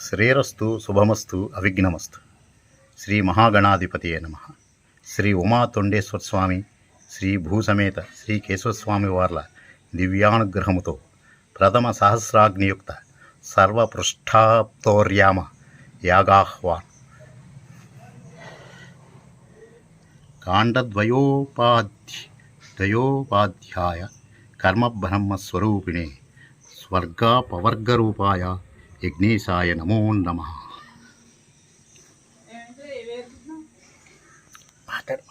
శ్రేరస్తు శుభమస్తు అవిఘ్నమస్తు. శ్రీ మహాగణాధిపతియే నమ. శ్రీ ఉమా తొండేశ్వర స్వామి శ్రీ భూసమేత శ్రీ కేశవస్వామి వార్ల దివ్యానుగ్రహముతో ప్రథమ సహస్రాగ్నియుక్త సర్వపృష్ఠాప్తోర్యామ యాగాహ్వాన్. కాండద్వయోపాధ్య ద్వయోపాధ్యాయ కర్మబ్రహ్మస్వరూపిణే స్వర్గాపవర్గరూపాయ యజ్ఞేశాయ నమో నమ. మాట్లాడు.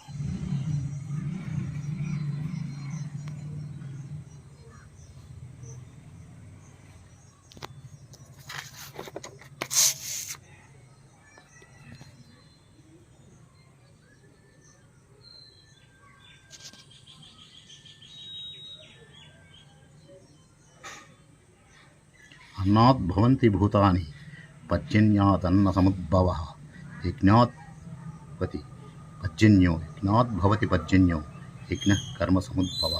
అన్నాత్ భవంతి భూతాని పర్జన్యాదన్న సముద్భవ యజ్ఞాత్పతి పర్జన్యో యజ్ఞాత్ భవతి పర్జన్యో యజ్ఞ కర్మ సముద్భవ.